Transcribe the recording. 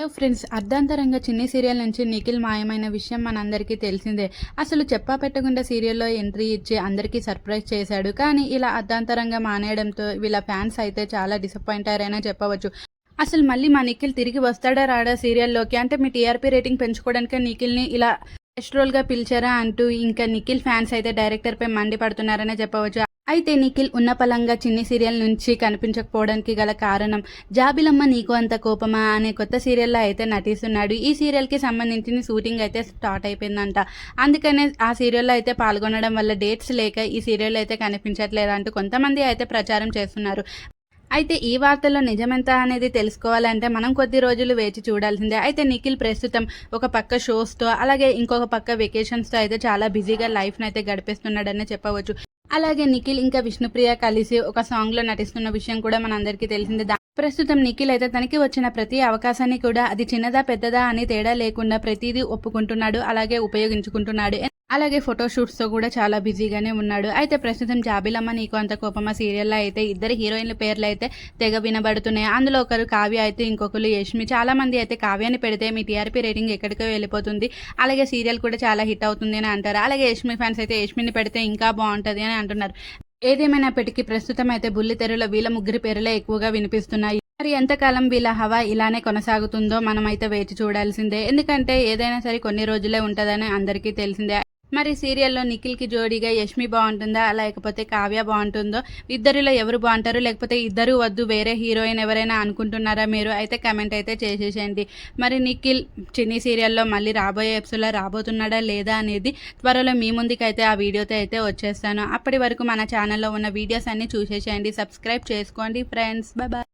Hello friends అర్ధాంతరంగా చిన్ని serial నుంచి నిఖిల్ మాయమైన విషయం మనందరికీ తెలిసిందే. అసలు చెప్పా పెట్టకుండా సీరియల్లో ఎంట్రీ ఇచ్చి అందరికీ సర్ప్రైజ్ చేశాడు. కానీ ఇలా అర్ధాంతరంగా మానేయడంతో వీళ్ళ ఫ్యాన్స్ అయితే చాలా డిసప్పాయింట్ అయ్యారనే చెప్పవచ్చు. అసలు మళ్ళీ మా నిఖిల్ తిరిగి వస్తాడా రాడా సీరియల్లోకి? అంటే మీ టీఆర్పీ రేటింగ్ పెంచుకోవడానికి నిఖిల్ని ఇలా గెస్ట్ రోల్గా పిలిచారా అంటూ ఇంకా నిఖిల్ ఫ్యాన్స్ అయితే డైరెక్టర్పై మండిపడుతున్నారనే చెప్పవచ్చు. అయితే నిఖిల్ ఉన్న పలంగా చిన్ని సీరియల్ నుంచి కనిపించకపోవడానికి గల కారణం జాబిలమ్మ నీకు అంత కోపమా అనే కొత్త సీరియల్లో అయితే నటిస్తున్నాడు. ఈ సీరియల్కి సంబంధించిన షూటింగ్ అయితే స్టార్ట్ అయిపోయిందంట. అందుకనే ఆ సీరియల్లో అయితే పాల్గొనడం వల్ల డేట్స్ లేక ఈ సీరియల్ అయితే కనిపించట్లేదు అంటూ కొంతమంది అయితే ప్రచారం చేస్తున్నారు. అయితే ఈ వార్తల్లో నిజమెంత అనేది తెలుసుకోవాలంటే మనం కొద్ది రోజులు వేచి చూడాల్సిందే. అయితే నిఖిల్ ప్రస్తుతం ఒక పక్క షోస్తో అలాగే ఇంకొక పక్క వెకేషన్స్తో అయితే చాలా బిజీగా లైఫ్ని అయితే గడిపేస్తున్నాడనే చెప్పవచ్చు. అలాగే నిఖిల్ ఇంకా విష్ణుప్రియ కలిసి ఒక సాంగ్లో నటిస్తున్న విషయం కూడా మనందరికీ తెలిసిందే. ప్రస్తుతం నిఖిల్ అయితే తనకి వచ్చిన ప్రతి అవకాశాన్ని కూడా అది చిన్నదా పెద్దదా అని తేడా లేకుండా ప్రతిదీ ఒప్పుకుంటున్నాడు అలాగే ఉపయోగించుకుంటున్నాడు. అలాగే ఫోటోషూట్స్తో కూడా చాలా బిజీగానే ఉన్నాడు. అయితే ప్రస్తుతం జాబిలమ్మ నీకు అంత కోపమా? సీరియల్లో అయితే ఇద్దరు హీరోయిన్ల పేర్లు అయితే తెగ వినబడుతున్నాయి. అందులో ఒకరు కావ్య అయితే ఇంకొకరు యష్మి. చాలా మంది అయితే కావ్యాన్ని పెడితే మీ టీఆర్పీ రేటింగ్ ఎక్కడికో వెళ్ళిపోతుంది. అలాగే సీరియల్ కూడా చాలా హిట్ అవుతుంది అని అంటారు. అలాగే యష్మి ఫ్యాన్స్ అయితే యష్మిని పెడితే ఇంకా బాగుంటుంది అని అంటున్నారు. ఏదేమైనప్పటికీ ప్రస్తుతం అయితే బుల్లితెరలో వీళ్ళ ముగ్గురి పేర్లే ఎక్కువగా వినిపిస్తున్నాయి. మరి ఎంతకాలం వీళ్ళ హవా ఇలానే కొనసాగుతుందో మనమైతే వేచి చూడాల్సిందే. ఎందుకంటే ఏదైనా సరే కొన్ని రోజులే ఉంటుందని అందరికీ తెలిసిందే. మరి సీరియల్లో నిఖిల్కి జోడీగా యష్మి బాగుంటుందా? లేకపోతే కావ్య బాగుంటుందో? ఇద్దరిలో ఎవరు బాగుంటారు? లేకపోతే ఇద్దరు వద్దు వేరే హీరోయిన్ ఎవరైనా అనుకుంటున్నారా మీరు? అయితే కమెంట్ అయితే చేసేసేయండి. మరి నిఖిల్ చిన్ని సీరియల్లో మళ్ళీ రాబోయే ఎపిసోడ్లో రాబోతున్నాడా లేదా అనేది త్వరలో మీ ముందుకైతే ఆ వీడియోతో అయితే వచ్చేస్తాను. అప్పటి వరకు మన ఛానల్లో ఉన్న వీడియోస్ అన్నీ చూసేసేయండి. సబ్స్క్రైబ్ చేసుకోండి ఫ్రెండ్స్ బాయ్